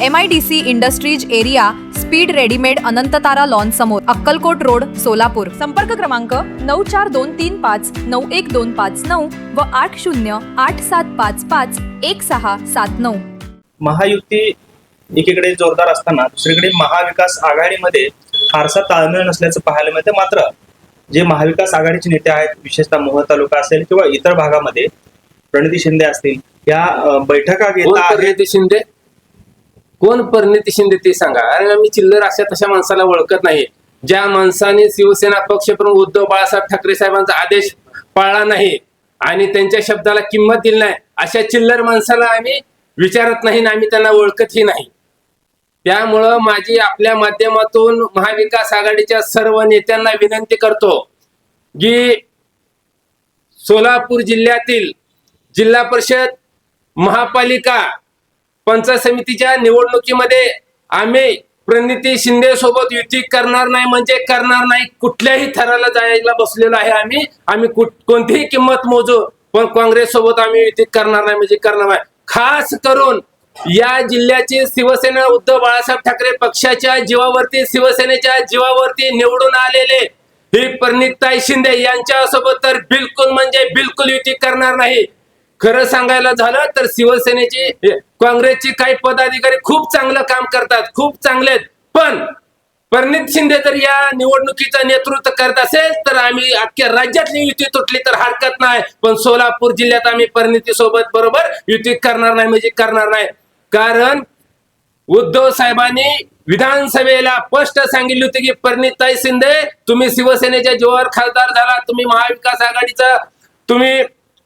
M I D C industries area speed readymade Anantatara lawn समोर Akkalkot road Solapur. संपर्क क्रमांक नऊ चार दोन तीन पाच नऊ एक दोन पाच नऊ व आठ शून्य आठ सात पाच पाच एक सहा सात नऊ. महायुती एकीकडे जोरदार असताना दुसरीकडे महाविकास आघाडीमध्ये फारसा ताळमेळ नसल्याचं पाहायला मिळतं. मात्र जे महाविकास आघाडीचे नेते आहेत विशेषतः मोहोळ तालुका असेल किंवा इतर भागामध्ये प्रणिती शिंदे असतील या बैठका घेत शिंदे. कोण परिणिती शिंदे ते सांगा. अरे आम्ही चिल्लर अशा तशा माणसाला ओळखत नाही. ज्या माणसाने शिवसेना पक्षप्रमुख उद्धव बाळासाहेब ठाकरे साहेबांचा आदेश पाळला नाही आणि त्यांच्या शब्दाला किंमत दिली नाही अशा चिल्लर माणसाला आम्ही विचारत नाही आणि आम्ही त्यांना ओळखतही नाही. त्यामुळं माझी आपल्या माध्यमातून महाविकास आघाडीच्या सर्व नेत्यांना विनंती करतो की सोलापूर जिल्ह्यातील जिल्हा परिषद महापालिका पंचायत समितीच्या निवडणुकीमध्ये आम्ही प्रणिती शिंदे सोबत युती करणार नाही म्हणजे करणार नाही. कुठल्याही थराला जायला बसलेलो आहे आम्ही. आम्ही कोणतीही किंमत मोजू पण काँग्रेस सोबत आम्ही युती करणार नाही म्हणजे करणार नाही. खास करून या जिल्ह्याची शिवसेना उद्धव बाळासाहेब ठाकरे पक्षाच्या जीवावरती शिवसेनेच्या जीवावरती निवडून आलेले ही प्रणिताई शिंदे यांच्या सोबत तर बिलकुल म्हणजे बिलकुल युती करणार नाही. खरं सांगायला झालं तर शिवसेनेची काँग्रेसची काही पदाधिकारी खूप चांगलं काम करतात खूप चांगले आहेत. पण परनीत शिंदे जर या निवडणुकीचं नेतृत्व करत असेल तर आम्ही अख्ख्या राज्यातली युती तुटली तर हरकत नाही. पण सोलापूर जिल्ह्यात आम्ही परिणिती सोबत बरोबर युती करणार नाही म्हणजे करणार नाही. कारण उद्धव साहेबांनी विधानसभेला स्पष्ट सांगितले होते की परिणिताई शिंदे तुम्ही शिवसेनेच्या जोवर खासदार झाला तुम्ही महाविकास आघाडीचा तुम्ही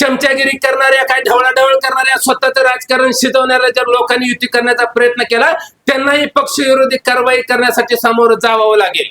चमचागिरी करणाऱ्या काय ढवळाढवळ करणाऱ्या स्वतःचं राजकारण शिजवणाऱ्या जर लोकांनी युती करण्याचा प्रयत्न केला त्यांनाही पक्षविरोधी कारवाई करण्यासाठी सामोरं जावावं लागेल.